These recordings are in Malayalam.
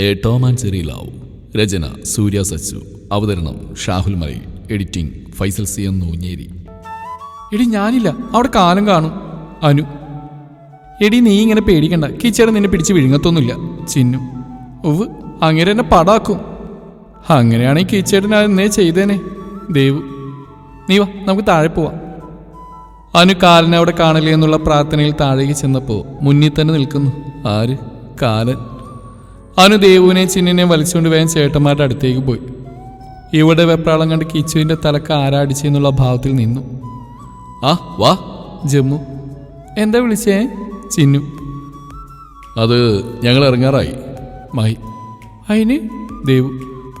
A Tom and Cherry love രചന സൂര്യ സച്ചു അവതരണം Shahul Malayil editing Faisal C M Nooncheri. എടി ഞാനില്ല. അവിടെ കാലം കാണും. അനു. എടി നീ ഇങ്ങനെ പേടിക്കണ്ട. കിച്ചേടെ നിന്നെ പിടിച്ച് വിഴുങ്ങത്തൊന്നുമില്ല. ചിന്നു. ഒവ് അങ്ങനെ എന്നെ പടാക്കും. അങ്ങനെയാണെങ്കിൽ കിച്ചേടൻ എന്നേ ചെയ്തേനെ. ദേവു. നീ വാ നമുക്ക് താഴെ പോവാം. അനു കാലനെ അവിടെ കാണില്ലേ എന്നുള്ള പ്രാർത്ഥനയിൽ താഴേക്ക് ചെന്നപ്പോൾ മുന്നിൽ തന്നെ നിൽക്കുന്നു. ആര്? കാലൻ. അനു ദേവുവിനെ ചിന്നിനെ വലിച്ചുകൊണ്ട് വേഗം ചേട്ടന്മാരുടെ അടുത്തേക്ക് പോയി. ഇവിടെ വെപ്രാളം കണ്ട് കിച്ചുവിന്റെ തലക്ക് ആരാടിച്ചെന്നുള്ള ഭാവത്തിൽ നിന്നു. ആ വാ ജമ്മു. എന്താ വിളിച്ചേ? ചിന്നു. അത് ഞങ്ങൾ ഇറങ്ങാറായി. മായി അതിന് ദേവു.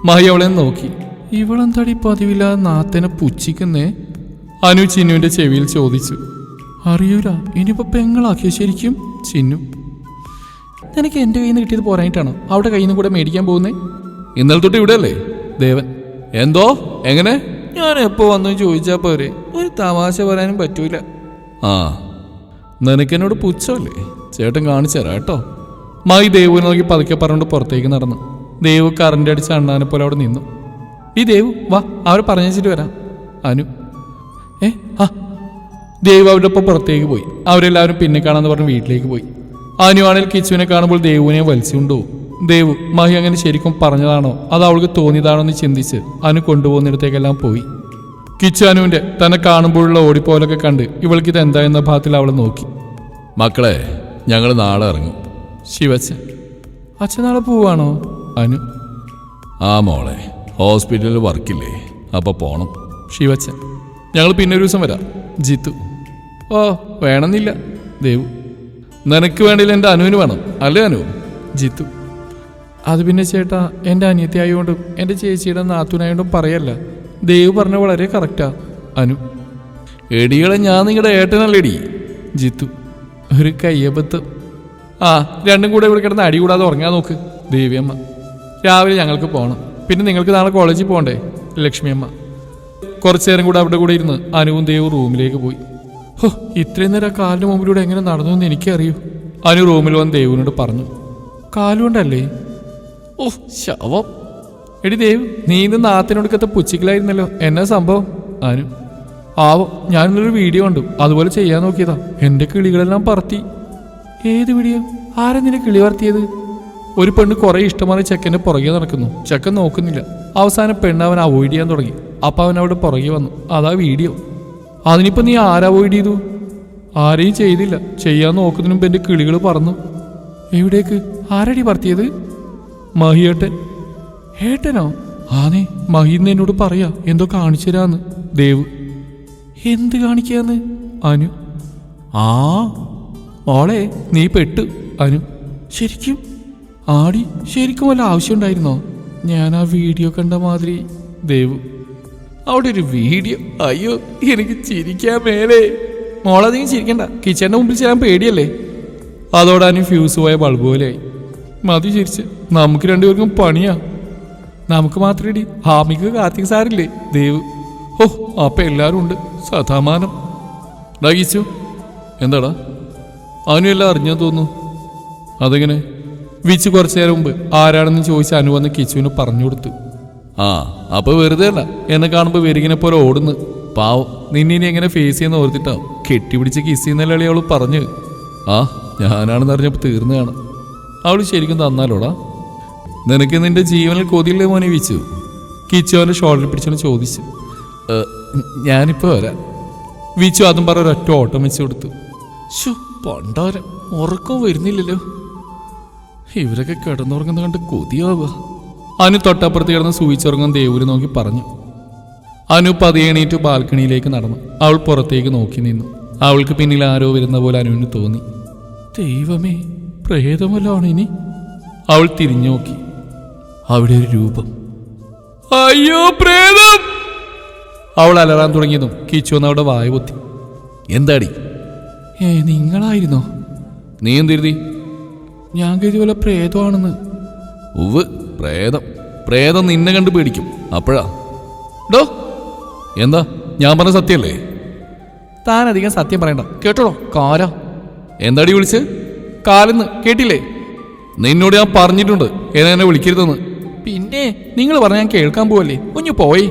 മായി അവളെ നോക്കി. ഇവളെന്താടി പതിവില്ല നാത്തനെ പുച്ഛിക്കുന്നേ? അനു ചിന്നുവിന്റെ ചെവിയിൽ ചോദിച്ചു. അറിയൂല ഇനിയിപ്പോൾ പെങ്ങളാക്കിയോ ശരിക്കും? ചിന്നു. നിനക്ക് എന്റെ കയ്യിൽ നിന്ന് കിട്ടിയത് പോരായിട്ടാണ് അവിടെ കയ്യിൽ നിന്ന് കൂടെ മേടിക്കാൻ പോകുന്നേ? ഇന്നലെ തൊട്ട് ഇവിടെ അല്ലേ? ദേവൻ. എന്തോ? എങ്ങനെ? ഞാൻ എപ്പോ വന്നു ചോദിച്ചാ പോരെ. ഒരു തമാശ പറയാനും പറ്റൂല. ആ നിനക്കെന്നോട് പുച്ഛമല്ലേ? ചേട്ടൻ കാണിച്ചു തരാം കേട്ടോ. മായി ദേവുവിനെ നോക്കി പതുക്കെ പറഞ്ഞുകൊണ്ട് പുറത്തേക്ക് നടന്നു. ദേവു കറണ്ട് അടിച്ച അണ്ണാനെ പോലെ അവിടെ നിന്നു. ഈ ദേവു വാ അവർ പറഞ്ഞിട്ട് വരാം. അനു. ഏ ആ. ദേവു അവരുടെ ഒപ്പം പുറത്തേക്ക് പോയി. അവരെല്ലാവരും പിന്നെ കാണാന്ന് പറഞ്ഞ് വീട്ടിലേക്ക് പോയി. ആണെങ്കിൽ കിച്ചുവിനെ കാണുമ്പോൾ ദേവുവിനെ വലിച്ചുണ്ടോ. ദേവു മഹി അങ്ങനെ ശരിക്കും പറഞ്ഞതാണോ? അത് അവൾക്ക് തോന്നിയതാണോ എന്ന് ചിന്തിച്ച് അനു കൊണ്ടുപോകുന്നിടത്തേക്കെല്ലാം പോയി. കിച്ചു അനുവിന്റെ തന്നെ കാണുമ്പോഴുള്ള ഓടിപ്പോലൊക്കെ കണ്ട് ഇവൾക്ക് ഇത് എന്താ എന്ന ഭാഗത്തിൽ അവൾ നോക്കി. മക്കളെ ഞങ്ങൾ നാളെ ഇറങ്ങും. ശിവച്ച അച്ഛൻ നാളെ പോവാണോ? അനു ആ മോളെ ഹോസ്പിറ്റലിൽ വർക്കില്ലേ അപ്പോൾ പോണം. ശിവച്ചൻ ഞങ്ങൾ പിന്നെ ഒരു ദിവസം വരാം. ജിത്തു ഓ വേണമെന്നില്ല. ദേവു നിനക്ക് വേണ്ടിയില്ല എന്റെ അനുവിന് വേണം. അല്ലേ അനു? ജിത്തു അത് പിന്നെ ചേട്ടാ എന്റെ അനിയത്തി ആയതുകൊണ്ടും എന്റെ ചേച്ചിയുടെ നാത്തൂനായതുകൊണ്ടും പറയല്ല. ദേവ് പറഞ്ഞ വളരെ കറക്റ്റാ അനു എടികളെ ഞാൻ നിങ്ങളുടെ ഏട്ടനല്ലേടി? ജിത്തു ഒരു കയ്യബത്ത്. ആ രണ്ടും കൂടെ ഇവിടെ കിടന്ന് അടി കൂടാതെ ഉറങ്ങാൻ നോക്ക്. ദേവിയമ്മ രാവിലെ ഞങ്ങൾക്ക് പോകണം പിന്നെ നിങ്ങൾക്ക് നാളെ കോളേജിൽ പോകണ്ടേ? ലക്ഷ്മിയമ്മ. കുറച്ചു നേരം കൂടെ അവിടെ കൂടെ ഇരുന്ന് അനുവും ദേവും റൂമിലേക്ക് പോയി. ഹോ ഇത്രയും നേരം കാലിന് മുമ്പിലൂടെ എങ്ങനെ നടന്നു എന്ന് എനിക്കറിയൂ. അനു റൂമിൽ വന്ന് ദേവിനോട് പറഞ്ഞു കാലുകൊണ്ടല്ലേ ഓ ശവം. എടി ദേവ് നീ ഇന്ന് നാത്തിനൊടുക്കത്തെ പുച്ചിക്കലായിരുന്നല്ലോ എന്നാ സംഭവം? അനു ആവോ ഞാനിന്നൊരു വീഡിയോ കണ്ടു. അതുപോലെ ചെയ്യാൻ നോക്കിയതാ. എന്റെ കിളികളെല്ലാം പറത്തി. ഏത് വീഡിയോ ആരാ നിന്റെ കിളി പറത്തിയത്? ഒരു പെണ്ണ് കുറേ ഇഷ്ടമാണ് ചെക്കന്റെ പുറകെ നടക്കുന്നു. ചെക്കൻ നോക്കുന്നില്ല. അവസാനം പെണ്ണ് അവൻ അവോയ്ഡ് ചെയ്യാൻ തുടങ്ങി. അപ്പം അവൻ അവിടെ പുറകെ വന്നു. അതാ വീഡിയോ. അതിനിപ്പോ നീ ആരാ അവോയ്ഡ് ചെയ്തു? ആരെയും ചെയ്തില്ല. ചെയ്യാൻ നോക്കുന്നതിന് മുമ്പ് എന്റെ കിളികൾ പറന്നു. എവിടേക്ക്? ആരടി പറത്തിയത്? മഹിയേട്ടൻ. ഏട്ടനോ? ആനേ മഹിന്ന് എന്നോട് പറയാ എന്തോ കാണിച്ചു തരാന്ന്. ദേവ്. എന്ത് കാണിക്കാന്ന്? അനു. ആ ഓളെ നീ പെട്ടു അനു. ശരിക്കും? ആടി ശരിക്കും വല്ല ആവശ്യമുണ്ടായിരുന്നോ ഞാൻ ആ വീഡിയോ കണ്ട മാതിരി. ദേവു. അവിടെ ഒരു വീഡിയോ. അയ്യോ എനിക്ക് ചിരിക്കാൻ മേലേ. മോളധികം ചിരിക്കണ്ട. കിച്ചന്റെ മുമ്പിൽ ചെയ്യാൻ പേടിയല്ലേ? അതോടെ അനു ഫ്യൂസ് പോയ ബൾബ് പോലെയായി മതി ചിരിച്ച്. നമുക്ക് രണ്ടുപേർക്കും പണിയാ. നമുക്ക് മാത്രമേ ഹാമിക്ക് കാർത്തിക് സാറില്ലേ? ദേവ്. ഓ അപ്പൊ എല്ലാരും ഉണ്ട്. സതാമാനം ഡാഗിച്ചു എന്താടാ? അവനും എല്ലാം അറിഞ്ഞാൽ തോന്നുന്നു. അതെങ്ങനെ? വിച്ച് കുറച്ചു നേരം മുമ്പ് ആരാണെന്ന് ചോദിച്ച് അനു വന്ന് കിച്ചുവിന് പറഞ്ഞു കൊടുത്തു. ആ അപ്പൊ വെറുതെ അല്ല. എന്നെ കാണുമ്പോൾ വെരുകിനെ പോലെ ഓടുന്നു. പാവം നിന്നിനി എങ്ങനെ ഫേസ് ചെയ്യുന്ന ഓർത്തിട്ടാ കെട്ടിപിടിച്ച് കിസ് ചെയ്യുന്നല്ലേ അവൾ പറഞ്ഞു. ആ ഞാനാണെന്ന് അറിഞ്ഞപ്പോൾ തീർന്നതാണ് അവൾ ശരിക്കും തന്നാലോടാ? നിനക്ക് നിന്റെ ജീവനിൽ കൊതിയില്ലേ മോനെ വിച്ചു? കിച്ചു അവന്റെ ഷോൾഡറിൽ പിടിച്ചോണ്ട് ചോദിച്ചു. "ഏ, ഞാനിപ്പോ വരാം. വിച്ചു അതും പറ ഒരൊറ്റ ഓട്ടം വെച്ച് കൊടുത്തു. ശു പണ്ടാരം ഉറക്കം വരുന്നില്ലല്ലോ. ഇവരൊക്കെ കിടന്നുറങ്ങുന്ന കണ്ട് കൊതിയാവുക. അനു തൊട്ടപ്പുറത്ത് കിടന്ന് സൂയിച്ചുറങ്ങുന്ന ദേവൂര് നോക്കി പറഞ്ഞു. അനു പതിയെണീറ്റ് ബാൽക്കണിയിലേക്ക് നടന്നു. അവൾ പുറത്തേക്ക് നോക്കി നിന്നു. അവൾക്ക് പിന്നിൽ ആരോ വരുന്ന പോലെ അനുവിന് തോന്നി. ദൈവമേ പ്രേതമല്ലാണ് ഇനി? അവൾ തിരിഞ്ഞു നോക്കി. അവിടെ ഒരു രൂപം. അയ്യോ പ്രേതം! അവൾ അലറാൻ തുടങ്ങിയതും കിച്ചു അവിടെ വായ പൊത്തി. എന്താടി? ഏ നിങ്ങളായിരുന്നോ? നീ എന്തിരുതി ഞാൻ കരുതി പോലെ പ്രേതമാണെന്ന്. ഉവ് പ്രേതം. പ്രേതം നിന്നെ കണ്ട് പേടിക്കും. അപ്പോഴാ. ഡോ എന്താ? ഞാൻ പറഞ്ഞ സത്യല്ലേ താൻ അധികം സത്യം പറയണ്ട. കേട്ടോളോ കാല എന്താടി വിളിച്ച്? കാലെന്ന് കേട്ടില്ലേ? നിന്നോട് ഞാൻ പറഞ്ഞിട്ടുണ്ട്. എന്നെ എന്നെ വിളിക്കരുതെന്ന്. പിന്നെ നിങ്ങൾ പറഞ്ഞ ഞാൻ കേൾക്കാൻ പോവല്ലേ? കുഞ്ഞു പോയി.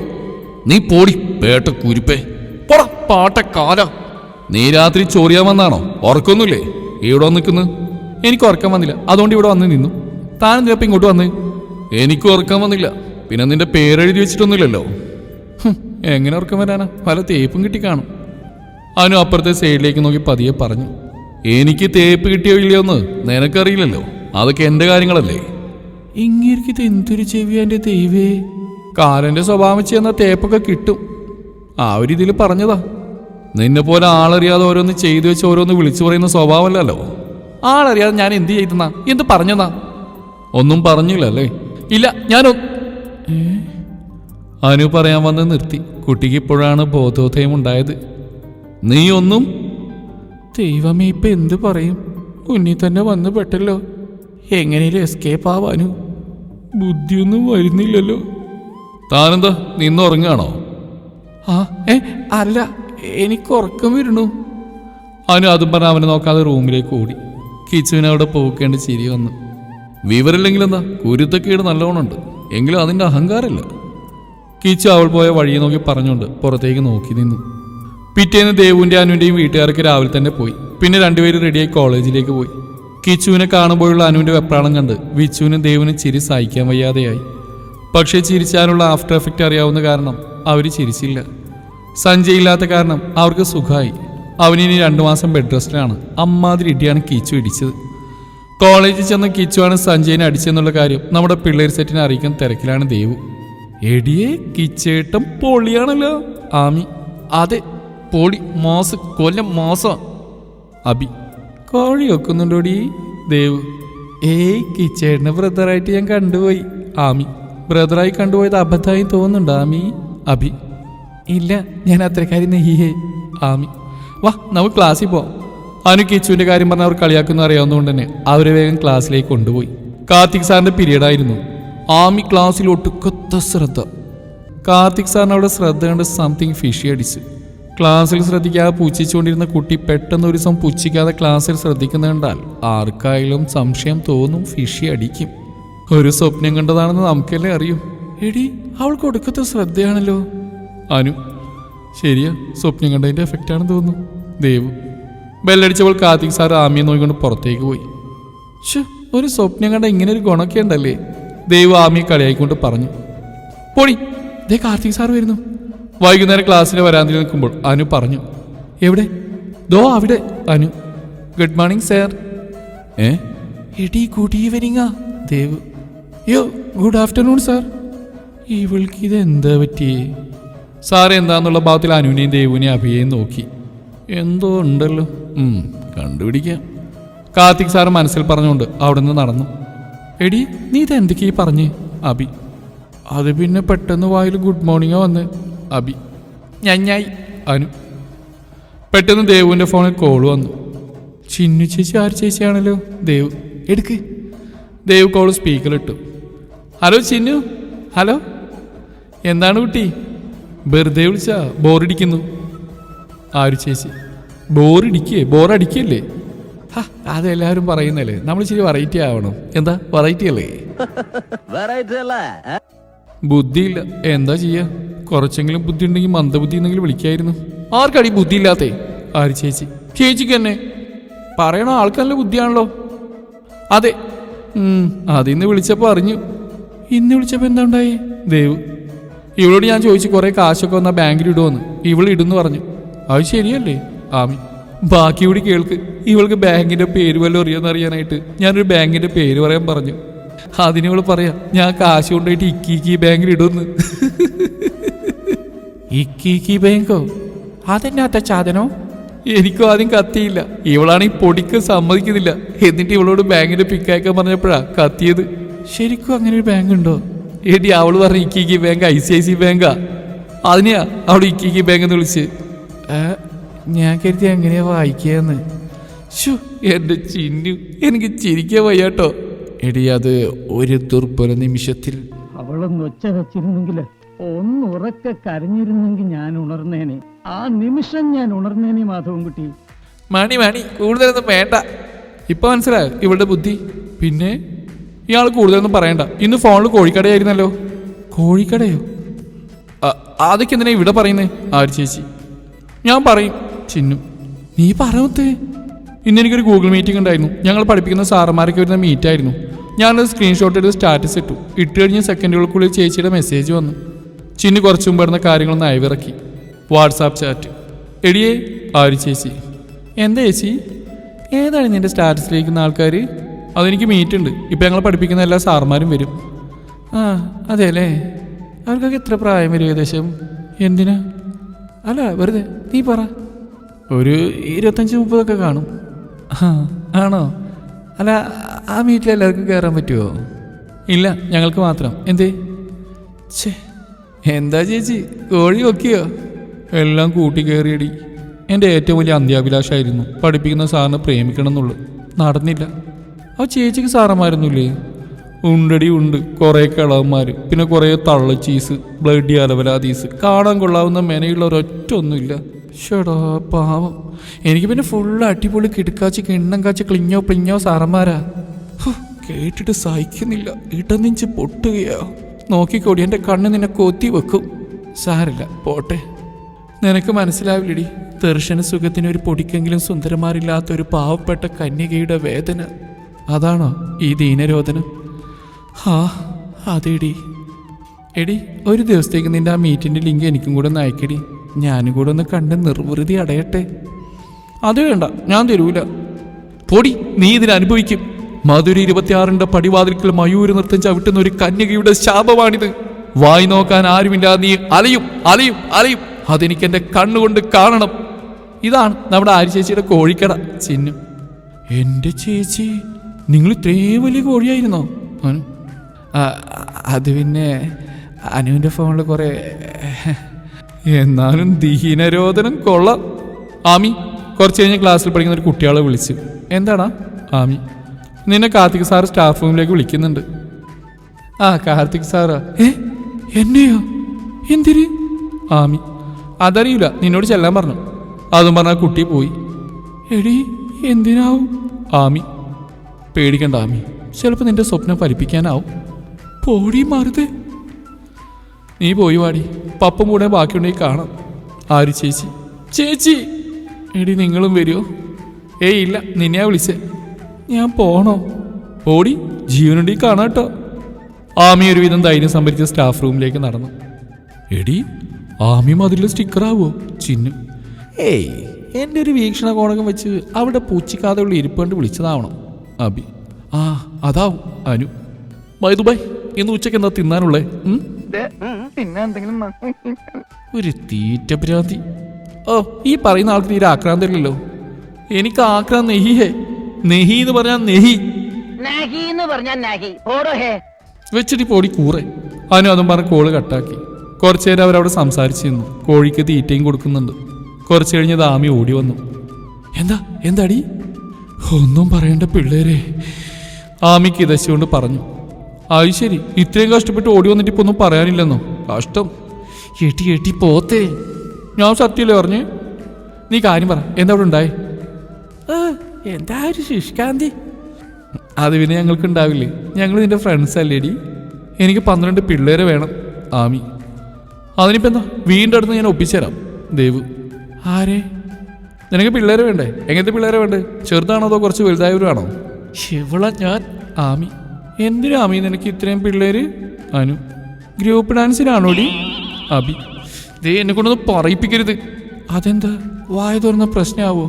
നീ പോടി പേട്ട കുരുപ്പേ. പൊറ പാട്ട കാല. നീ രാത്രി ചോറിയാൻ വന്നാണോ? ഉറക്കൊന്നുമില്ലേ? ഇവിടെ നിൽക്കുന്നു? എനിക്ക് ഉറക്കം വന്നില്ല. അതുകൊണ്ട് ഇവിടെ വന്ന് നിന്നു. താൻ എന്തിനപ്പം ഇങ്ങോട്ട് വന്ന്? എനിക്ക് ഉറക്കാൻ വന്നില്ല. പിന്നെ നിന്റെ പേരെഴുതി വെച്ചിട്ടൊന്നുമില്ലല്ലോ. എങ്ങനെ ഓർക്കാൻ വരാനാ? പല തേപ്പും കിട്ടി കാണും. അവനും അപ്പുറത്തെ സൈഡിലേക്ക് നോക്കി പതിയെ പറഞ്ഞു എനിക്ക് തേപ്പ് കിട്ടിയോ ഇല്ലയോന്ന് നിനക്കറിയില്ലല്ലോ. അതൊക്കെ എന്റെ കാര്യങ്ങളല്ലേ? ഇങ്ങനെ ഇത് എന്തൊരു ചെവിയാ എന്റെ ദൈവേ? കാലന്റെ സ്വഭാവം ചെയ്യുന്ന തേപ്പൊക്കെ കിട്ടും. ആ ഒരു ഇതിൽ പറഞ്ഞതാ. നിന്നെ പോലെ ആളറിയാതെ ഓരോന്ന് ചെയ്തു വെച്ച് ഓരോന്ന് വിളിച്ചു പറയുന്ന സ്വഭാവമല്ലല്ലോ. ആളറിയാതെ ഞാൻ എന്ത് ചെയ്തെന്നാ? എന്ത് പറഞ്ഞെന്നാ? ഒന്നും പറഞ്ഞില്ല അല്ലേ ഇല്ല ഞാനൊ അനു പറയാൻ വന്ന് നിർത്തി. കുട്ടിക്ക് ഇപ്പോഴാണ് ബോധോദയം ഉണ്ടായത്. നീ ഒന്നും ദൈവമേ ഇപ്പൊ എന്ത് പറയും? കുഞ്ഞി തന്നെ വന്ന് പെട്ടല്ലോ. എങ്ങനെയും എസ്കേപ്പ് ആവാനു? ബുദ്ധിയൊന്നും വരുന്നില്ലല്ലോ. താനെന്താ നിന്നുറങ്ങാണോ ആ ഏ അല്ല എനിക്ക് ഉറക്കം വരണു അനു അതും പറഞ്ഞ അവനെ നോക്കാതെ റൂമിലേക്ക് ഓടി. കിച്ചുവിനവിടെ പോക്കേണ്ട ചിരി വന്നു. വിവരമില്ലെങ്കിൽ എന്താ കുരുത്തക്കേട് നല്ലോണം ഉണ്ട് എങ്കിലും അതിന്റെ അഹങ്കാരമില്ല. കിച്ചു അവൾ പോയ വഴി നോക്കി പറഞ്ഞുകൊണ്ട് പുറത്തേക്ക് നോക്കി നിന്നു. പിറ്റേന്ന് ദേവുവിന്റെ അനുവിന്റെയും വീട്ടുകാർക്ക് രാവിലെ തന്നെ പോയി. പിന്നെ രണ്ടുപേരും റെഡിയായി കോളേജിലേക്ക് പോയി. കിച്ചുവിനെ കാണുമ്പോഴുള്ള അനുവിന്റെ വെപ്രാളം കണ്ട് വിച്ചുവിനും ദേവിനും ചിരി സഹിക്കാൻ വയ്യാതെയായി. പക്ഷേ ചിരിച്ചാനുള്ള ആഫ്റ്റർ എഫക്റ്റ് അറിയാവുന്ന കാരണം അവർ ചിരിച്ചില്ല. സഞ്ജയ് ഇല്ലാത്ത കാരണം അവർക്ക് സുഖമായി. അവനിനി രണ്ടു മാസം ബെഡ് റെസ്റ്റിലാണ്. അമ്മാതിരി ഇടിയാണ് കീച്ചു ഇടിച്ചത്. കോളേജിൽ ചെന്ന കിച്ചുവാണ് സഞ്ജയിനെ അടിച്ചെന്നുള്ള കാര്യം നമ്മുടെ പിള്ളേർ സെറ്റിനെ അറിയിക്കാൻ തിരക്കിലാണ് ദേവു. എടിയെ കിച്ചേട്ടം പൊളിയാണല്ലോ. ആമി അതെ പൊളി മോസ് കൊല്ലം മോസം. അബി കോഴി വെക്കുന്നുണ്ടോടി? ദേവ് ഏയ് കിച്ചേട്ടനെ ബ്രദറായിട്ട് ഞാൻ കണ്ടുപോയി. ആമി ബ്രദറായി കണ്ടുപോയത് അബദ്ധമായി തോന്നുന്നുണ്ട് ആമി. അബി ഇല്ല ഞാൻ അത്രക്കാരി നെയ്യേ. ആമി വാ നമുക്ക് ക്ലാസ്സിൽ പോവാം. അനു കിച്ചുവിന്റെ കാര്യം പറഞ്ഞാൽ അവർ കളിയാക്കുന്ന അറിയാവുന്നതുകൊണ്ട് തന്നെ അവരെ വേഗം ക്ലാസ്സിലേക്ക് കൊണ്ടുപോയി. കാർത്തിക് സാറിന്റെ പീരീഡ് ആയിരുന്നു ആമി ക്ലാസ്സിൽ ഒട്ടുക്കത്ത ശ്രദ്ധ. കാർത്തിക് സാറിന് അവിടെ ശ്രദ്ധ കണ്ട് സംതിങ് ഫിഷി അടിച്ച്. ക്ലാസ്സിൽ ശ്രദ്ധിക്കാതെ പുച്ഛിച്ചുകൊണ്ടിരുന്ന കുട്ടി പെട്ടെന്ന് ഒരു ദിവസം പുച്ഛിക്കാതെ ക്ലാസ്സിൽ ശ്രദ്ധിക്കുന്ന കണ്ടാൽ ആർക്കായാലും സംശയം തോന്നും ഫിഷി അടിക്കും. ഒരു സ്വപ്നം കണ്ടതാണെന്ന് നമുക്കല്ലേ അറിയും. എടി അവൾക്ക് ഒടുക്കത്തെ ശ്രദ്ധയാണല്ലോ. അനു ശരിയാ സ്വപ്നം കണ്ടതിന്റെ എഫക്റ്റാണെന്ന് തോന്നുന്നു. ദേവു ബെല്ലടിച്ചപ്പോൾ കാർത്തിക് സാർ ആമിയെ നോക്കിക്കൊണ്ട് പുറത്തേക്ക് പോയി. ശ്ശ്, ഒരു സ്വപ്നം കണ്ട ഇങ്ങനെ ഒരു ഗുണമൊക്കെ ഉണ്ടല്ലേ? ദൈവം ആമിയെ കളിയായിക്കൊണ്ട് പറഞ്ഞു. പൊടി ദേ കാർത്തിക് സാർ വരുന്നു. വൈകുന്നേരം ക്ലാസ്സിലെ വരാന്തിൽ നിൽക്കുമ്പോൾ അനു പറഞ്ഞു. എവിടെ? ദോ അവിടെ അനു. Good morning sir. ഏ? എടി ഗുഡ് ഈവനിങ്ങാ. ദേവ്. യോ ഗുഡ് ആഫ്റ്റർനൂൺ സാർ. ഇവൾക്ക് ഇത് എന്താ പറ്റിയേ? സാർ എന്താന്നുള്ള ഭാഗത്തിൽ അനുവിനെയും ദേവുവിനെയും അഭിയെയും നോക്കി. എന്തോ ഉണ്ടല്ലോ. കണ്ടുപിടിക്കാം. കാർത്തിക് സാർ മനസ്സിൽ പറഞ്ഞുകൊണ്ട് അവിടെ നിന്ന് നടന്നു. എടി നീ ഇതെന്തൊക്കെ ഈ പറഞ്ഞ്? അബി. അത് പിന്നെ പെട്ടെന്ന് വായിൽ ഗുഡ് മോർണിംഗോ വന്ന്. അബി. ഞഞ്ഞായി അനു. പെട്ടെന്ന് ദേവുവിന്റെ ഫോണിൽ കോൾ വന്നു. ചിന്നു ചേച്ചി ആര് ചേച്ചിയാണല്ലോ? ദേവ്. എടുക്ക്. ദേവ് കോൾ സ്പീക്കറിട്ടു ഹലോ ചിന്നു. ഹലോ. എന്താണ് കുട്ടി? വെറുതെ വിളിച്ചാ? ബോറടിക്കുന്നു. ആര് ചേച്ചി. ബോറടിക്കേ ബോറടിക്കല്ലേ? ഹാ, അതെല്ലാവരും പറയുന്നല്ലേ. നമ്മൾ ഇച്ചിരി വെറൈറ്റി ആവണം. എന്താ വെറൈറ്റി അല്ലേ? ബുദ്ധിയില്ല എന്താ ചെയ്യാ? കുറച്ചെങ്കിലും ബുദ്ധി ഉണ്ടെങ്കിൽ മന്ദബുദ്ധി എന്നെങ്കിലും വിളിക്കായിരുന്നു. ആർക്കടി ബുദ്ധി ഇല്ലാത്ത ആര് ചേച്ചി. ചേച്ചിക്ക് തന്നെ. പറയണ ആൾക്കല്ല ബുദ്ധിയാണല്ലോ. അതെ അതിന്ന് വിളിച്ചപ്പോൾ അറിഞ്ഞു. ഇന്ന് വിളിച്ചപ്പോൾ എന്താ ഉണ്ടായി? ദേവ്. ഇവളോട് ഞാൻ ചോദിച്ചു കുറേ കാശൊക്കെ വന്നാൽ ബാങ്കിൽ ഇടുമെന്ന് ഇവൾ ഇടുന്നു പറഞ്ഞു. അത് ശരിയല്ലേ? ആമി ബാക്കി കൂടി കേൾക്ക്. ഇവൾക്ക് ബാങ്കിന്റെ പേര് വല്ലതും അറിയാന്ന് അറിയാനായിട്ട് ഞാനൊരു ബാങ്കിന്റെ പേര് പറയാൻ പറഞ്ഞു. അതിനിവൾ പറയാ ഞാൻ കാശ് കൊണ്ടുപോയിട്ട് ഇക്കിക്കി ബാങ്കിൽ ഇടുന്നു. ഇക്കിക്കി ബാങ്കോ? അതെന്നാത്ത ചാതനോ? എനിക്കും ആദ്യം കത്തിയില്ല. ഇവളാണ് ഈ പൊടിക്ക് സമ്മതിക്കുന്നില്ല. എന്നിട്ട് ഇവളോട് ബാങ്കിന്റെ പിക്കയക്കാൻ പറഞ്ഞപ്പോഴാ കത്തിയത്. ശരിക്കും അങ്ങനെ ഒരു ബാങ്ക് ഉണ്ടോ എടി അവൾ പറഞ്ഞ ഇക്കിക്കി bank I C I C ബാങ്കാ. അതിനെയാ അവൾ ഇക്കിക്കി ബാങ്ക് എന്ന് വിളിച്ച് ഞാൻ കരുതി എങ്ങനെയാ വായിക്കാന്ന്. ഷു എന്റെ ചിന്നു എനിക്ക് ചിരിക്കാൻ വയ്യാട്ടോ. എടി അത് ഒരു ദുർബല നിമിഷത്തിൽ. അവളൊന്ന് ഒച്ച വെച്ചിരുന്നെങ്കിൽ ഒന്ന് ഉറക്കെ കരഞ്ഞിരുന്നെങ്കിൽ ഞാൻ ഉണർന്നേനെ. ആ നിമിഷം ഞാൻ ഉണർന്നേനെ മാധവൻകുട്ടി. മണി മണി കൂടുതലൊന്നും വേണ്ട. ഇപ്പൊ മനസ്സിലായോ ഇവളുടെ ബുദ്ധി? പിന്നെ ഇയാൾ കൂടുതലൊന്നും പറയണ്ട. ഇന്ന് ഫോണിൽ കോഴിക്കടയായിരുന്നല്ലോ. കോഴിക്കടയോ? അതൊക്കെ എന്തിനാ ഇവിടെ പറയുന്നേ? ഒരു ചേച്ചി. ഞാൻ പറയും ചിന്നു നീ പറയത്തേ ഇന്ന് എനിക്കൊരു ഗൂഗിൾ മീറ്റിംഗ് ഉണ്ടായിരുന്നു. ഞങ്ങൾ പഠിപ്പിക്കുന്ന സാറന്മാരൊക്കെ വരുന്ന മീറ്റ് ആയിരുന്നു. ഞാനത് സ്ക്രീൻഷോട്ട് എടുത്ത് സ്റ്റാറ്റസ് ഇട്ടു. ഇട്ട് കഴിഞ്ഞ സെക്കൻഡുകൾക്കുള്ളിൽ ചേച്ചിയുടെ മെസ്സേജ് വന്നു. ചിന്നു കുറച്ച് മുമ്പ് ഇടുന്ന കാര്യങ്ങളൊന്ന് അയവിറക്കി. വാട്സാപ്പ് ചാറ്റ് എടിയേ ആര് ചേച്ചി? എന്താ ചേച്ചി? ഏതാണ് നിന്റെ സ്റ്റാറ്റസിലിരിക്കുന്ന ആൾക്കാർ അതെനിക്ക് മീറ്റ് ഉണ്ട്. ഇപ്പം ഞങ്ങൾ പഠിപ്പിക്കുന്ന എല്ലാ സാറന്മാരും വരും. ആ അതെ അല്ലേ അവർക്കൊക്കെ എത്ര പ്രായം വരും ഏകദേശം? എന്തിനാ? അല്ല വെറുതെ. നീ പറ. ഒരു ഇരുപത്തഞ്ച് മുപ്പതൊക്കെ കാണും. ആണോ? അല്ല ആ മീറ്റിൽ എല്ലാവർക്കും കയറാൻ പറ്റുമോ ഇല്ല ഞങ്ങൾക്ക് മാത്രം. എന്തേ? ഛേ എന്താ ചേച്ചി? കോഴി ഒക്കെയോ എല്ലാം കൂട്ടി കയറിയടി. എന്റെ ഏറ്റവും വലിയ അന്ത്യാഭിലാഷമായിരുന്നു പഠിപ്പിക്കുന്ന സാറിനെ പ്രേമിക്കണം എന്നുള്ളത്. നടന്നില്ല. ആ ചേച്ചിക്ക് സാറന്മാരൊന്നുമില്ലേ? ഉണ്ടടി ഉണ്ട്. കുറേ കിളവന്മാർ പിന്നെ കുറേ തള്ള ചീസ് ബ്ലഡി അലവലാദീസ് കാണാൻ കൊള്ളാവുന്ന മെനയുള്ള ഒരൊറ്റ ഒന്നുമില്ല ഷടാ പാവം. എനിക്ക് പിന്നെ ഫുള്ള് അടിപൊളി കിടുക്കാച്ചി കിണ്ണം കാച്ചി ക്ലിഞ്ഞോ പ്ലിഞ്ഞോ സാറന്മാരാ. കേട്ടിട്ട് സഹിക്കുന്നില്ല. ഇടനെഞ്ച് പൊട്ടുകയാ. നോക്കിക്കോടി എന്റെ കണ്ണ് നിന്നെ കൊത്തി വെക്കും. സാരില്ല പോട്ടെ. നിനക്ക് മനസ്സിലാവില്ലടി. ദർശന സുഖത്തിന് ഒരു പൊടിക്കെങ്കിലും സുന്ദരമാരില്ലാത്ത ഒരു പാവപ്പെട്ട കന്യകയുടെ വേദന. അതാണോ ഈ ദീനരോധനം ഹാ അതെടി. എടി ഒരു ദിവസത്തേക്ക് നിന്റെ ആ മീറ്റിന്റെ ലിങ്ക് എനിക്കും കൂടെ ഒന്ന് അയക്കടി ഞാനും കൂടെ ഒന്ന് കണ്ട് നിർവൃതി അടയട്ടെ. അത് വേണ്ട ഞാൻ തരൂല. പൊടി നീ ഇതിന് അനുഭവിക്കും. മധുര ഇരുപത്തിയാറിന്റെ പടിവാതിൽക്കൽ മയൂര് നൃത്തം ചവിട്ടുന്ന ഒരു കന്യകയുടെ ശാപമാണിത്. വായി നോക്കാൻ ആരുമില്ലാതെ നീ അലയും അലയും അലയും. അതെനിക്ക് എന്റെ കണ്ണുകൊണ്ട് കാണണം. ഇതാണ് നമ്മുടെ ആര്യ ചേച്ചിയുടെ കോഴിക്കട ചിഹ്നം എന്റെ ചേച്ചി നിങ്ങൾ ഇത്രയും വലിയ കോഴിയായിരുന്നോ? അത് പിന്നെ അനുവിന്റെ ഫോണിൽ കുറേ എന്നാലും ദീനരോധനം കൊള്ളാം. ആമി കുറച്ച് കഴിഞ്ഞ് ക്ലാസ്സിൽ പഠിക്കുന്ന ഒരു കുട്ടികളെ വിളിച്ചു. എന്താടാ? ആമി നിന്നെ കാർത്തിക് സാർ സ്റ്റാഫ് റൂമിലേക്ക് വിളിക്കുന്നുണ്ട്. ആ കാർത്തിക് സാറാ? ഏ എന്നെയോ? എന്തിന്? ആമി അതറിയില്ല നിന്നോട് ചെല്ലാൻ പറഞ്ഞു. അതും പറഞ്ഞ കുട്ടി പോയി. എടി എന്തിനാവും? ആമി പേടിക്കണ്ട ആമി ചിലപ്പോൾ നിന്റെ സ്വപ്നം ഫലിപ്പിക്കാനാവും. പോടി മാറുതേ. നീ പോയി വാടി. പപ്പം കൂടെ ബാക്കിയുണ്ടെങ്കിൽ കാണാം. ആര് ചേച്ചി? ചേച്ചി! എടി നിങ്ങളും വരുമോ ഏയ് ഇല്ല നിന്നെയാ വിളിച്ചേ. ഞാൻ പോണോ? ഓടി ജീവനുണ്ടി കാണാട്ടോ ആമി ഒരുവിധം ധൈര്യം സംഭരിച്ച സ്റ്റാഫ് റൂമിലേക്ക് നടന്നു. എടി ആമി മതിലെ സ്റ്റിക്കറാവോ ചിന്നു. ഏയ് എന്റെ ഒരു വീക്ഷണ കോണകം വെച്ച് അവിടെ പൂച്ചിക്കാതെയുള്ള ഇരിപ്പ് കണ്ട് വിളിച്ചതാവണം. അബി. ആ അതാവും അനു. ബൈ ദുബൈ ഇന്ന് ഉച്ചയ്ക്ക് എന്താ തിന്നാനുള്ളേ? ഒരു തീറ്റ ഭ്രാന്തി. ഓ ഈ പറയുന്ന ആൾക്ക് തീരെ ആക്രാന്തല്ലോ എനിക്ക് ആക്രാന്ത് നെഹിയേ നെഹി എന്ന് പറഞ്ഞാൽ നെഹി. നാഹി എന്ന് പറഞ്ഞാൽ നാഹി. ഓടോ ഹേ. വെച്ചിട്ട് പോടി കൂറെ. അവനു അതും പറഞ്ഞ കോൾ കട്ടാക്കി. കുറച്ചു നേരം അവരവിടെ സംസാരിച്ചിരുന്നു കോഴിക്ക് തീറ്റയും കൊടുക്കുന്നുണ്ട്. കുറച്ചു കഴിഞ്ഞ് ദാമി ഓടി വന്നു. എന്താ? എന്താടി? ഒന്നും പറയണ്ട പിള്ളേരെ. ആമിക്ക് ഇതശ്ശുകൊണ്ട് പറഞ്ഞു. അത് ശരി. ഇത്രയും കഷ്ടപ്പെട്ട് ഓടി വന്നിട്ട് ഇപ്പൊ ഒന്നും പറയാനില്ലെന്നോ? കഷ്ടം. എട്ടി എട്ടി പോത്തേ. ഞാൻ സത്യമല്ലേ പറഞ്ഞ്? നീ കാര്യം പറ. എന്താ അവിടെ ഉണ്ടായി? എന്താ ഒരു ശുഷ്കാന്തി? അത് പിന്നെ ഞങ്ങൾക്ക് ഉണ്ടാവില്ലേ? ഞങ്ങൾ നിന്റെ ഫ്രണ്ട്സ് അല്ലേടി? എനിക്ക് പന്ത്രണ്ട് പിള്ളേരെ വേണം. ആമി. അതിനിപ്പോ എന്താ? വീണ്ടും അടുത്ത് ഞാൻ ഒപ്പിച്ചുതരാം ദേവ്. ആരെ? നിനക്ക് പിള്ളേരെ വേണ്ടേ? എങ്ങനത്തെ പിള്ളേരെ വേണ്ടേ? ചെറുതാണോ അതോ കുറച്ച് വലുതായവരാണോ? ഇവള ഞാൻ? ആമി. എന്തിനാ അമി നിനക്ക് ഇത്രയും പിള്ളേര്? അനു ഗ്രൂപ്പ് ഡാൻസിനാണോടി അബി ദേ എന്നെ കൊണ്ടൊന്ന് പറയിപ്പിക്കരുത്. അതെന്താ? വായ തുറന്ന പ്രശ്നമാവോ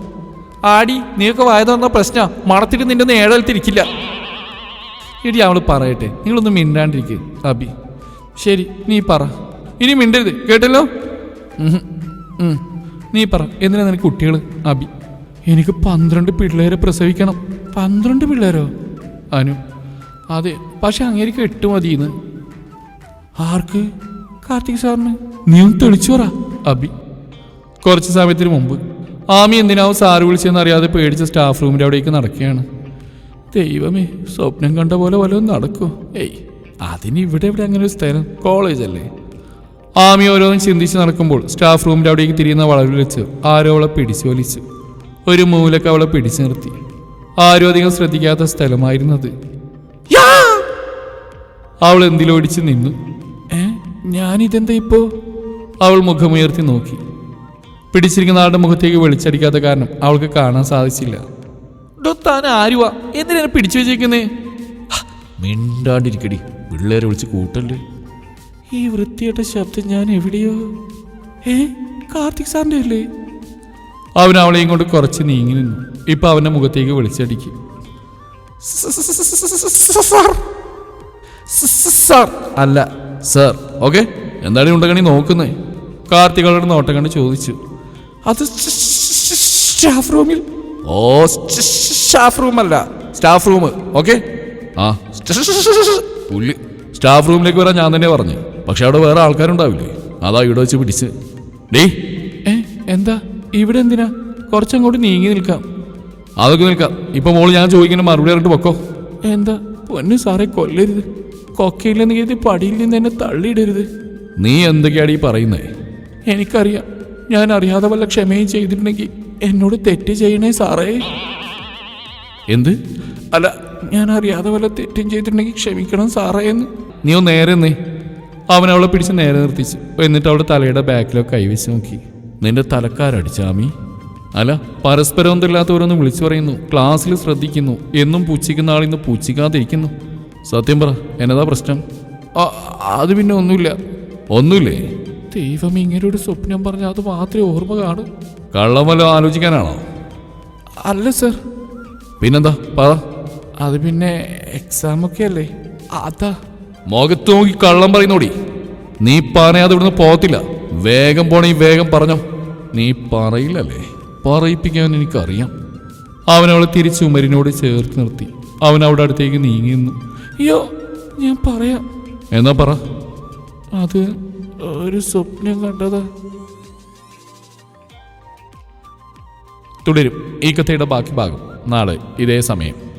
ആടി നീയൊക്കെ വായ തുറന്ന പ്രശ്ന. മണത്തിട്ട് നിന്റെ നേടലത്തിരിക്കില്ല എടി അവൾ പറയട്ടെ. നിങ്ങളൊന്ന് മിണ്ടാണ്ടിരിക്കുക അബി. ശരി നീ പറ. ഇനി മിണ്ടരുത് കേട്ടല്ലോ? നീ പറ എന്തിനാ നിനക്ക് കുട്ടികൾ അബി? എനിക്ക് പന്ത്രണ്ട് പിള്ളേരെ പ്രസവിക്കണം. പന്ത്രണ്ട് പിള്ളേരോ? അനു അതെ പക്ഷെ അങ്ങേക്ക് എട്ട് മതിയെന്ന്. ആർക്ക്? കാർത്തിക് സാറിന്. നീ ഒന്ന് അബി. കുറച്ച് സമയത്തിന് മുമ്പ്. ആമി എന്തിനാവും സാറ് വിളിച്ചെന്ന് അറിയാതെ പേടിച്ച സ്റ്റാഫ് റൂമിന്റെ അവിടേക്ക് നടക്കുകയാണ്. ദൈവമേ സ്വപ്നം കണ്ട പോലെ വല്ലതും നടക്കോ? ഏയ് അതിന് ഇവിടെ ഇവിടെ അങ്ങനെ ഒരു സ്ഥലം. കോളേജ് അല്ലേ? ആമി ഓരോന്നും ചിന്തിച്ച് നടക്കുമ്പോൾ സ്റ്റാഫ് റൂമിന്റെ അവിടേക്ക് തിരിയുന്ന വളവിൽ വെച്ച് ആരോ അവളെ പിടിച്ചു വലിച്ചു. ഒരു മൂലക്ക് അവളെ പിടിച്ചു നിർത്തി. ആരും അധികം ശ്രദ്ധിക്കാത്ത സ്ഥലമായിരുന്നത്! അവൾ എന്തിലൊടിച്ച് നിന്നു. ഏ? ഞാനിതെന്താ ഇപ്പോ? അവൾ മുഖമുയർത്തി നോക്കി. പിടിച്ചിരിക്കുന്ന ആളുടെ മുഖത്തേക്ക് വെളിച്ചടിക്കാത്ത കാരണം അവൾക്ക് കാണാൻ സാധിച്ചില്ല. താൻ ആരുവാ? എന്തിനാണ് പിടിച്ചു വെച്ചേക്കുന്നേ? മിണ്ടാണ്ടിരിക്കടി. പിള്ളേരെ വിളിച്ച് കൂട്ടല്ലേ? ഈ വൃത്തിയുടെ ശബ്ദം ഞാൻ എവിടെയോ? ഏ? കാർത്തിക് സാറിന്റെ അല്ലേ? അവൻ അവളെയും കൊണ്ട് കുറച്ച് നീങ്ങി നിന്നു. ഇപ്പൊ അവന്റെ മുഖത്തേക്ക് വെളിച്ചടിക്കും. അല്ല സർ ഓക്കെ എന്താണ് ഉണ്ടകണി നോക്കുന്നേ കാർത്തികളുടെ നോട്ടം കണ്ട് ചോദിച്ചു അത് സ്റ്റാഫ് റൂമിൽ ഓ സ്റ്റാഫ് റൂം അല്ല സ്റ്റാഫ് റൂം ഓക്കെ ആ പുല്ല് സ്റ്റാഫ് റൂമിലേക്ക് വരാൻ ഞാൻ തന്നെ പറഞ്ഞു പക്ഷെ അവിടെ വേറെ ആൾക്കാരുണ്ടാവില്ലേ അതാ ഇവിടെ വെച്ച് പിടിച്ച് ഡേ എന്താ ഇവിടെ എന്തിനാ കുറച്ചങ്ങോട്ട് നീങ്ങി നിൽക്കാം അതൊക്കെ നിൽക്കാം ഇപ്പൊ മോൾ ഞാൻ ചോദിക്കുന്ന മറുപടി അറിഞ്ഞിട്ട് പൊക്കോ? എന്താ? പൊന്നു സാറേ കൊല്ലരുത്. കൊക്കയില്ലെന്ന് കരുതി പടിയിൽ നിന്ന് എന്നെ തള്ളിയിടരുത്. നീ എന്തൊക്കെയാണ് ഈ പറയുന്നേ? എനിക്കറിയാം. ഞാൻ അറിയാതെ വല്ല ക്ഷമയും ചെയ്തിട്ടുണ്ടെങ്കിൽ എന്നോട് തെറ്റ് ചെയ്യണേ സാറേ. എന്ത്? അല്ല ഞാൻ അറിയാതെ വല്ല തെറ്റും ചെയ്തിട്ടുണ്ടെങ്കിൽ ക്ഷമിക്കണം സാറേ എന്ന്. നീ ഒന്ന് നേരെ നീ അവൻ അവളെ പിടിച്ച് നേരെ നിർത്തിച്ചു. എന്നിട്ട് അവളുടെ തലയുടെ ബാക്കിലോ കൈവച്ച് നോക്കി. നിന്റെ തലക്കാരടിച്ചാമി അല്ല പരസ്പരം എന്തല്ലാത്തവരൊന്നും വിളിച്ചു പറയുന്നു ക്ലാസ്സിൽ ശ്രദ്ധിക്കുന്നു എന്നും പൂച്ചിക്കുന്ന ആളിന്ന് പൂച്ചിക്കാതിരിക്കുന്നു. സത്യം പറ എന്നതാ പ്രശ്നം? ആ, അത് പിന്നെ ഒന്നുമില്ല. ഒന്നുമില്ലേ? ദൈവം ഇങ്ങനെ ഒരു സ്വപ്നം പറഞ്ഞ അത് മാത്രമേ ഓർമ്മ കാണൂ. കള്ളം വല്ല ആലോചിക്കാനാണോ? അല്ല സർ. പിന്നെന്താ പറ. അത് പിന്നെ എക്സാം ഒക്കെ അല്ലേ? അതാ. മുഖത്ത് നോക്കി കള്ളം പറയുന്നോടി. നീ പറയാതെ ഇവിടുന്ന് പോകത്തില്ല. വേഗം പോണേ വേഗം പറഞ്ഞോ. നീ പറയില്ലല്ലേ? പറയിപ്പിക്കാൻ എനിക്കറിയാം. അവൻ അവളെ തിരിച്ച് ഉമരിനോട് ചേർത്ത് നിർത്തി. അവൻ അവിടെ അടുത്തേക്ക് നീങ്ങി നിന്നു. അയ്യോ ഞാൻ പറയാം. എന്നാ പറ. അത് ഒരു സ്വപ്നം കണ്ടതാ. തുടരും. ഈ കഥയുടെ ബാക്കി ഭാഗം നാളെ ഇതേ സമയം.